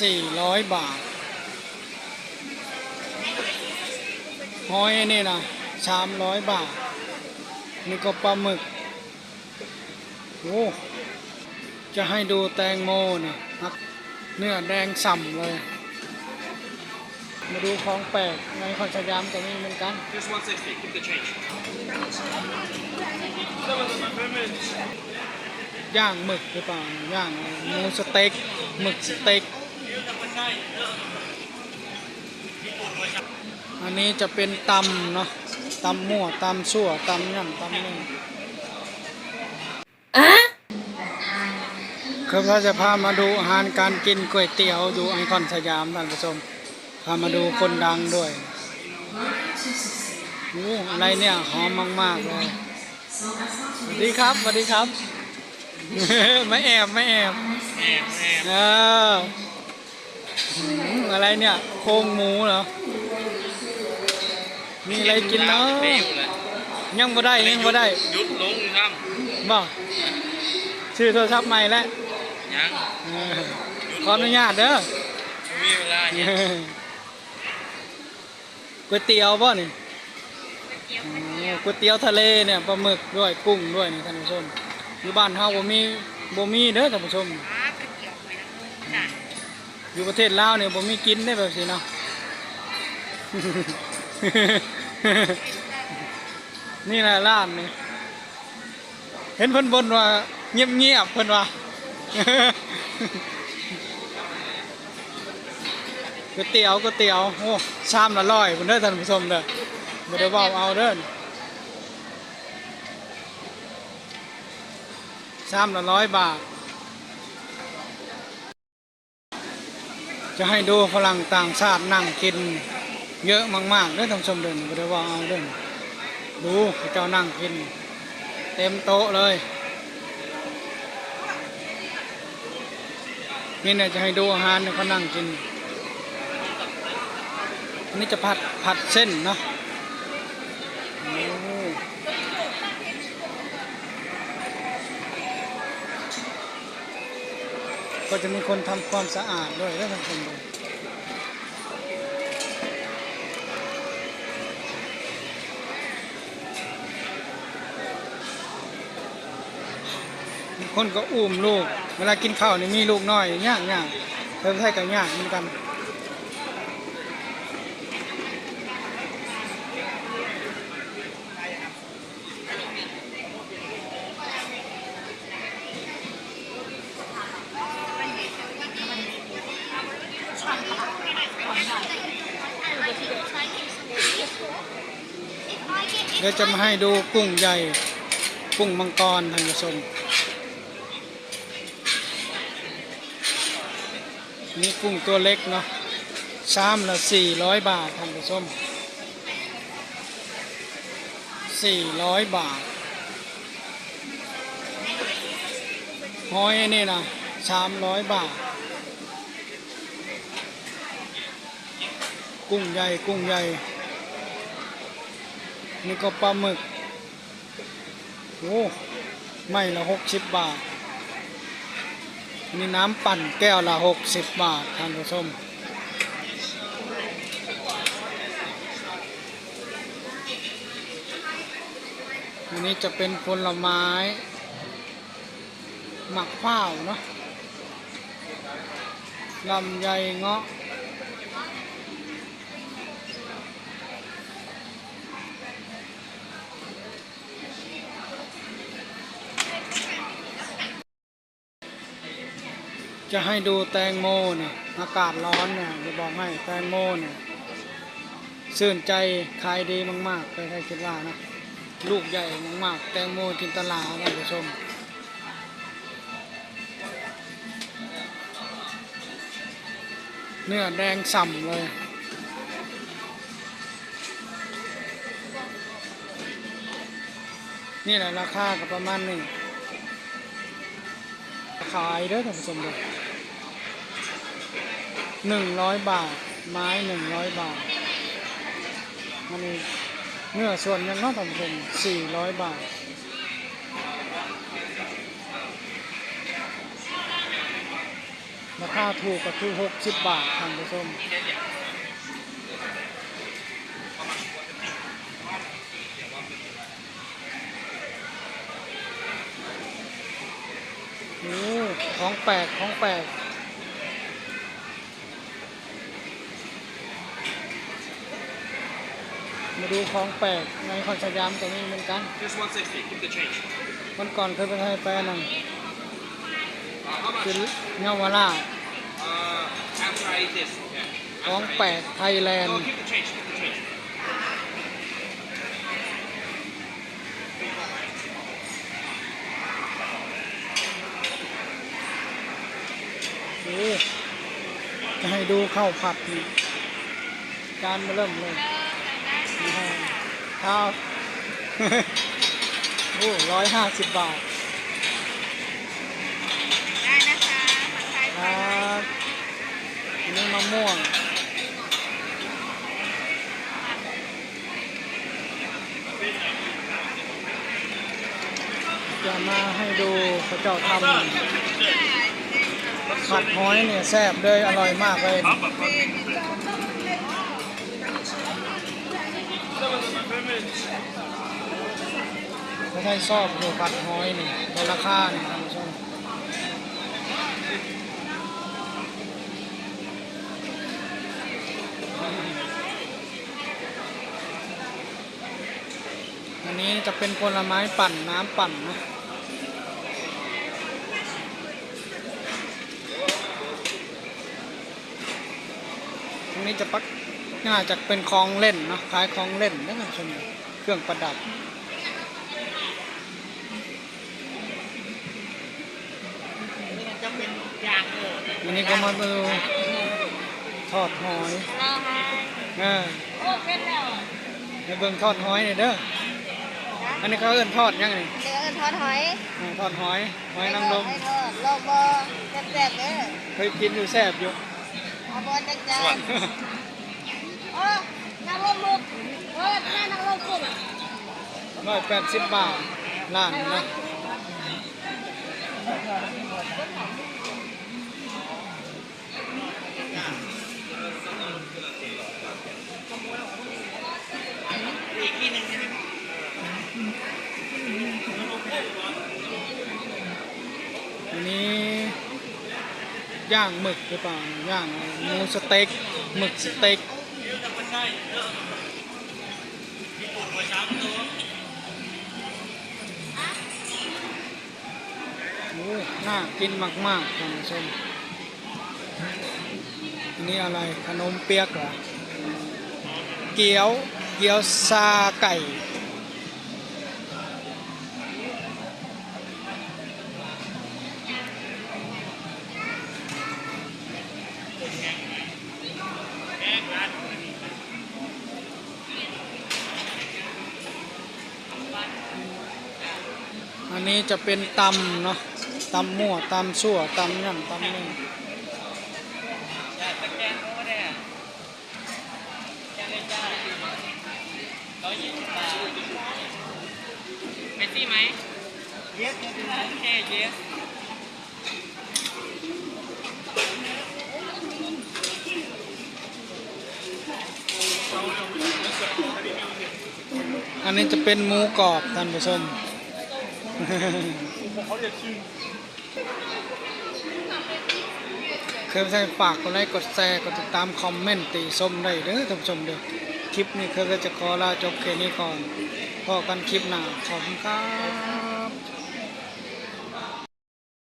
สี่ร้อยบาทหอยนี่นะสามร้อยบาท นี่ก็ปลาหมึก โอ้ จะให้ดูแตงโมเนี่ยครับเนื้อแดงส่ำเลย มาดูของแปลกในคอนสยามก็มีเหมือนกัน Just 160, keep the change. ย่างหมึกหรือเปล่า ย่างหมูสเต็กหมึกสเต็ก อันนี้จะเป็นตำเนาะตำมั่วตำสั่วตำย่ำตำนี่คือเราจะพามาดูอาหารการกินก๋วยเตี๋ยวอยู่ไอคอนสยามท่านผู้ชมพามาดูคนดังด้วยโอ้อะไรเนี่ยหอมมากๆเลยสวัสดีครับสวัสดีครับไม่แอบไม่แอบแอบแอบเออหืม อะไรเนี่ย โครงหมูเหรอ มีอะไรกินเนาะเร็วเลยยังบ่ได้ยังบ่ได้ยุดลงครับบอกชื่อโทรศัพท์ใหม่แล้วยังเออขออนุญาตเด้อมีเวลาเนี่ยก๋วยเตี๋ยวป่ะนี่อ๋อก๋วยเตี๋ยวทะเลเนี่ยปลาหมึกด้วยกุ้งด้วยนี่ท่านผู้ชมอยู่บ้านเฮาบ่มีบ่มีเด้อท่านผู้ชม อยู่ประเทศลาวเนี่ยบ่มีกินได้แบบนี้เนาะ นี่แหละร้านนี่เห็นเพิ่นบนว่าเงียบๆเพิ่นว่าก๋วยเตี๋ยวก๋วยเตี๋ยวโอ้ชามละร้อยเพิ่นเด้อท่านผู้ชมเด้อบ่ได้ว้าเอาเด้อชามละร้อยบาท จะให้ดูฝรั่งต่างชาตินั่งกินเยอะมากๆเด้อท่านผู้ชมเด้อบ่ได้ว่าเอาเด้อดูเขาเจ้านั่งกิน เต็มโต๊ะเลยนี่เนี่ยจะให้ดูอาหารเนี่เขานั่งกินนี่จะผัดผัดเส้นเนาะ ก็จะมีคนทำความสะอาดด้วยแล้วท่านผู้ชมดูคนก็อุ้มลูก เวลากินข้าวนี่มีลูกน้อยย่างย่างเพิ่มใช้กับย่างเหมือนกัน ดี๋ยวจะมาให้ดูกุ้งใหญ่กุ้งมังกรท่านผู้ชมนี่กุ้งตัวเล็กเนาะชามละสี่ร้อยบาทท่านผู้ชมสี่ร้อยบาทหอยนี่นะสามร้อยบาท กุ้งใหญ่กุ้งใหญ่ นี่ก็ปลาหมึก โอ้ไม่ละหกสิบบาท นี่น้ำปั่นแก้วละหกสิบบาทท่านผู้ชมอันนี้จะเป็นผลไม้ หมักข้าวเนาะลำไยเงาะ จะให้ดูแตงโมเนี่ยอากาศร้อนเนี่ยจะบอกให้แตงโมเนี่ยสื่นใจขายดีมากๆใครๆคิดว่านะลูกใหญ่มากๆ แตงโมจินตลาท่านผู้ชมเนื้อแดงส่ำเลยนี่แหละราคาก็ประมาณนี้ขายเด้อท่านผู้ชมเลย หนึ่งร้อยบาท ไม้หนึ่งร้อยบาทอันนี้เนื้อส่วนยังน้อท่านผู้ชมสี่ร้อยบาท ราคาถูกก็คือหกสิบบาทท่านผู้ชมโอ้ของแปลกของแปลก มาดูของแปลกในคอนสยามก็มีเหมือนกัน Just 160 keep the change วันก่อนเคยไปไทยแปรนั่น uh, how much คือเงาวราช uh, after I eat this okay ของแปลกไทยแลน no ด์ keep the change keep the change โอ้จะให้ดูข้าวผัดนี่จานมาเริ่มเลย ข้าวโอ้ร้อยห้าสิบบาท ได้นะคะผัดไทยคไฟรับอันนี้มะม่วง จะมาให้ดูเขาเจ้าทำผัดหอยเนี่ยแซ่บเลยอร่อยมากเลย ไม่ใช่ชอบอยู่ผัดหอยนี่ในราคานี่ท่านผู้ชมอันนี้จะเป็นผลไม้ปั่นน้ำปั่นนะตรงนี้จะปัก น่าจะเป็นของเล่นเนาะขายของเล่นนะท่านผู้ชมเครื่องประดับจะเป็นอย่างเลยวันนี้ก็มาดูทอดหอยเราฮะเออโอ้เป็นแล้วในเบิ่งทอดหอยนี่เด้อ อันนี้เขาเอิ้นทอดยังไงเดี๋ยวทอดหอยอ่าทอดหอย หอยนางรมให้ทอดลองบอแซ่บๆเด้อเคยกินอยู่แซ่บอยู่เอาบอจังจัง โอ้นางรมบุกเออแม่นางรมบุกร้อยแปดสิบบาทร้านนี้นะอันนี้ย่างหมึกหรือเปล่าย่างหมูสเต็กหมึกสเต็ก น่ากินมากๆท่านผู้ชมนี่อะไรขนมเปียกเหรอเกี๊ยวเกี๊ยวซาไก่ อันนี้จะเป็นตำเนาะตำมั่วตำสั่วตำนั่นตำนี่จ้าตะแกรงเขาไม่ได้อะแกงเลยจ้าร้อยยี่สิบบาทเมสซี่ไหม yes โอเค yes อันนี้จะเป็นหมูกรอบท่านผู้ชม เคยใส่ฝากกดไลค์กดแชร์กดติดตามคอมเมนต์ตีชมได้เด้อท่านผู้ชมเด้อคลิปนี้เคยก็จะขอลาจบแค่นี้ก่อนพอกันคลิปหน้าขอบคุณครับ